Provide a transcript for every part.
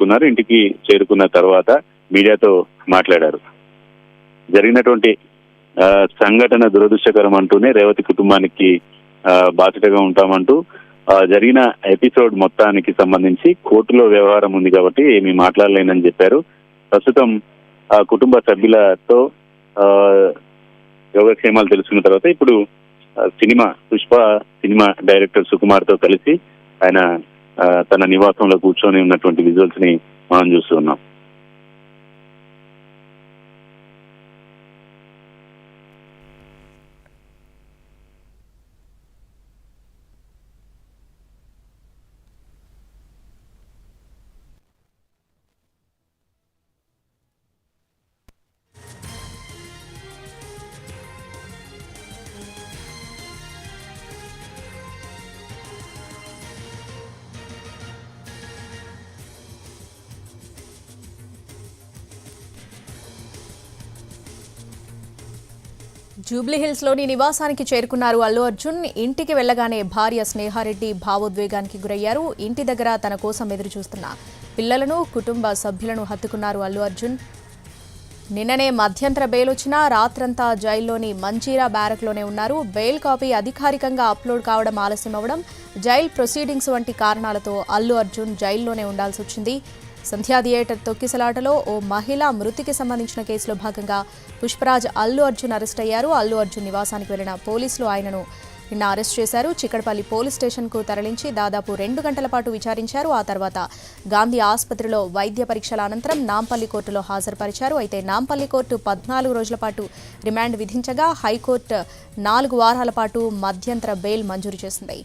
చేరుకున్నారు. ఇంటికి చేరుకున్న తర్వాత మీడియాతో మాట్లాడారు. జరిగినటువంటి ఆ, సంఘటన దురదృష్టకరం అంటూనే రేవతి కుటుంబానికి బాధ్యతగా ఉంటామంటూ జరిగిన ఎపిసోడ్ మొత్తానికి సంబంధించి కోర్టులో వ్యవహారం ఉంది కాబట్టి ఏమీ మాట్లాడలేనని చెప్పారు. ప్రస్తుతం ఆ కుటుంబ సభ్యులతో ఆ, యోగక్షేమాలు తెలుసుకున్న తర్వాత ఇప్పుడు సినిమా పుష్ప సినిమా డైరెక్టర్ సుకుమార్తో కలిసి ఆయన తన నివాసంలో కూర్చొని ఉన్నటువంటి విజువల్స్ని మనం చూస్తున్నాం జూబ్లీహిల్స్లోని నివాసానికి చేరుకున్నారు అల్లు అర్జున్. ఇంటికి వెళ్ళగానే భార్య స్నేహారెడ్డి భావోద్వేగానికి గురయ్యారు. ఇంటి దగ్గర తన కోసం ఎదురు చూస్తున్న పిల్లలను కుటుంబ సభ్యులను హత్తుకున్నారు అల్లు అర్జున్. నిన్ననే మధ్యంతర బెయిల్ వచ్చినా రాత్రంతా జైల్లోని మంజీరా బ్యారక్లోనే ఉన్నారు. బెయిల్ కాపీ అధికారికంగా అప్లోడ్ కావడం ఆలస్యం అవ్వడం జైల్ ప్రొసీడింగ్స్ వంటి కారణాలతో అల్లు అర్జున్ జైల్లోనే ఉండాల్సి వచ్చింది సంధ్యా థియేటర్ తొక్కిసలాటలో ఓ మహిళ మృతికి సంబంధించిన కేసులో భాగంగా పుష్పరాజ్ అల్లు అర్జున్ అరెస్ట్ అయ్యారు. అల్లు అర్జున్ నివాసానికి వెళ్ళిన పోలీసులు ఆయనను నిన్న అరెస్ట్ చేశారు. చిక్కడపల్లి పోలీస్ స్టేషన్కు తరలించి దాదాపు రెండు గంటల పాటు విచారించారు. ఆ తర్వాత గాంధీ ఆసుపత్రిలో వైద్య పరీక్షల అనంతరం నాంపల్లి కోర్టులో హాజరుపరిచారు. అయితే నాంపల్లి కోర్టు పద్నాలుగు రోజుల పాటు రిమాండ్ విధించగా హైకోర్టు నాలుగు వారాల పాటు మధ్యంతర బెయిల్ మంజూరు చేసింది.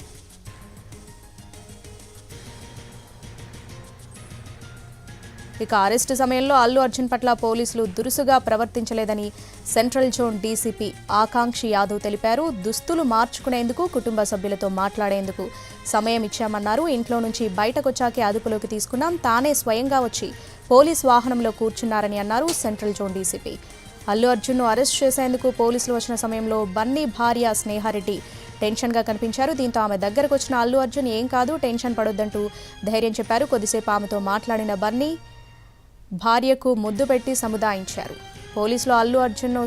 ఇక అరెస్టు సమయంలో అల్లు అర్జున్ పట్ల పోలీసులు దురుసుగా ప్రవర్తించలేదని central zone DCP Akankshi Yadav తెలిపారు. దుస్తులు మార్చుకునేందుకు కుటుంబ సభ్యులతో మాట్లాడేందుకు సమయం ఇచ్చామన్నారు. ఇంట్లో నుంచి బయటకొచ్చాకే అదుపులోకి తీసుకున్నాం. తానే స్వయంగా వచ్చి పోలీస్ వాహనంలో కూర్చున్నారని అన్నారు సెంట్రల్ జోన్ డీసీపీ. అల్లు అర్జున్ను అరెస్ట్ చేసేందుకు పోలీసులు వచ్చిన సమయంలో బన్నీ భార్య స్నేహారెడ్డి టెన్షన్గా కనిపించారు. దీంతో ఆమె దగ్గరకు వచ్చిన అల్లు అర్జున్ ఏం కాదు టెన్షన్ పడొద్దంటూ ధైర్యం చెప్పారు. కొద్దిసేపు ఆమెతో మాట్లాడిన బన్నీ భార్యకు ముద్దు పెట్టి సముదాయించారు. పోలీసులు అల్లు అర్జున్ను